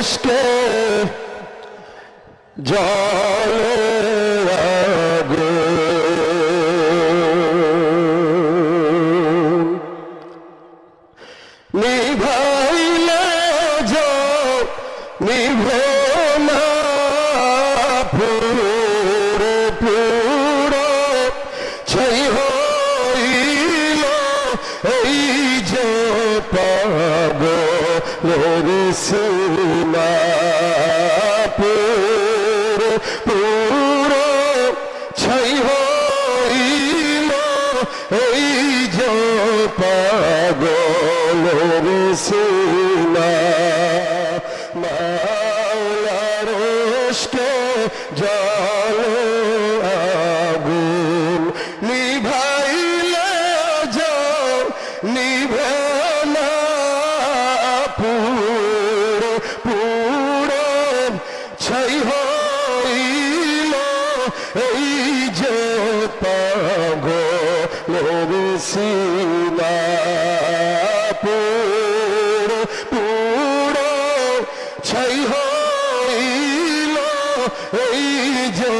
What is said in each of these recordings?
ইশকে জলে নিভাইলে যাও নিভ সিনা পুরো পুরো ছাই হইল এই যে পাগলের সিনা মাওলার ইশকে জলে ছাই হইল এই যে পাগলের সিনা পুরো পুরো ছাই হইল এই যে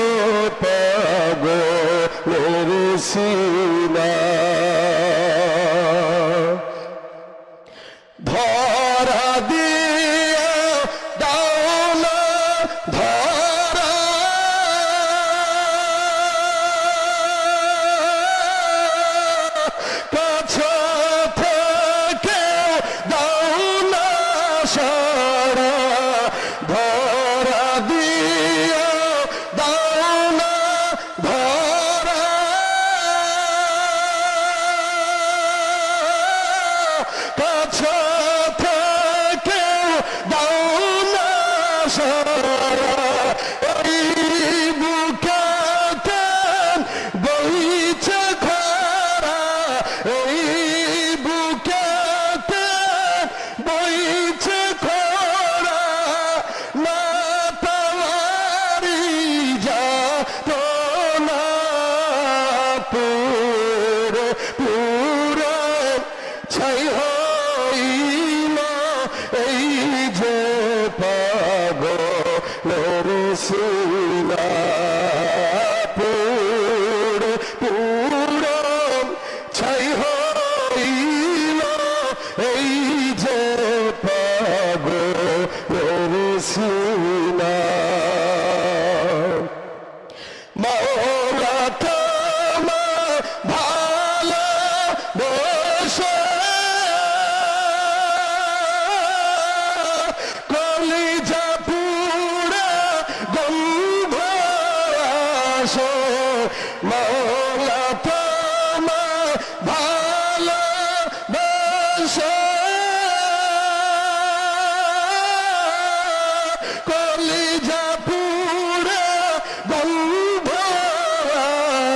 পাগলের সিনা। কাছে সিনা পুরো পুরো ছাই হইল। এই যে পাগলের সিনা আসে মৌলা তোমা ভালো বসে। কলিজা পুরে গন্ধ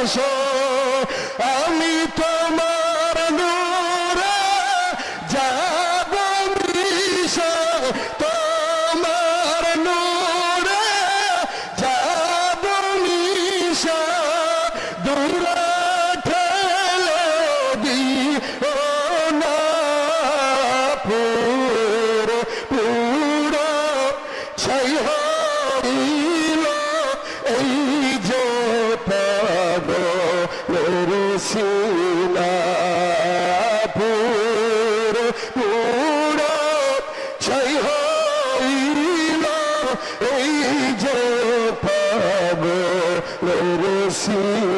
আসো। আমি তোমার এই যে পাগলের সিনা